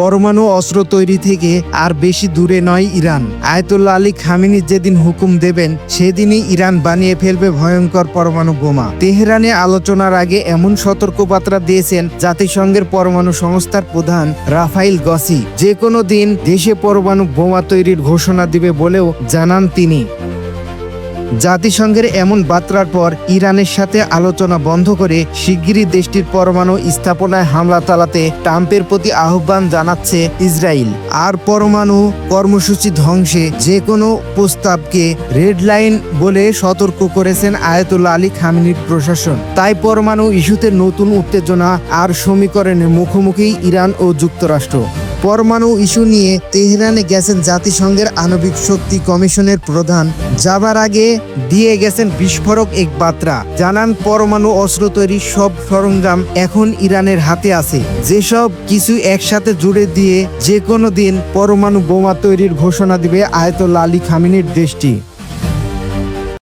পরমাণু অস্ত্র তৈরি থেকে আর বেশি দূরে নয় ইরান। আয়তুল্লা আলী খামিনি যেদিন হুকুম দেবেন, সেদিনই ইরান বানিয়ে ফেলবে ভয়ঙ্কর পরমাণু বোমা। তেহরানে আলোচনার আগে এমন সতর্কবার্তা দিয়েছেন জাতিসংঘের পরমাণু সংস্থার প্রধান রাফাইল গসি। যে কোনো দিন দেশে পরমাণু বোমা তৈরির ঘোষণা দিবে বলেও জানান তিনি। জাতিসংঘের এমন বার্তার পর ইরানের সাথে আলোচনা বন্ধ করে শিগগিরই দেশটির পরমাণু স্থাপনায় হামলা চালাতে ট্রাম্পের প্রতি আহ্বান জানাচ্ছে ইসরায়েল। আর পরমাণু কর্মসূচি ধ্বংসে যে কোনো প্রস্তাবকে রেড লাইন বলে সতর্ক করেছেন আয়াতুল্লাহ আলী খামিনির প্রশাসন। তাই পরমাণু ইস্যুতে নতুন উত্তেজনা আর সমীকরণের মুখোমুখি ইরান ও যুক্তরাষ্ট্র। পরমাণু ইস্যু নিয়ে তেহরানে গেছেন জাতিসংঘের আণবিক শক্তি কমিশনের প্রধান। যাবার আগে দিয়ে গেছেন বিস্ফোরক এক বার্তা। জানান, পরমাণু অস্ত্র তৈরির সব সরঞ্জাম এখন ইরানের হাতে আছে। যেসব কিছু একসাথে জুড়ে দিয়ে যে কোনো দিন পরমাণু বোমা তৈরির ঘোষণা দিবে আয়ত আলী খামিনের দেশটি।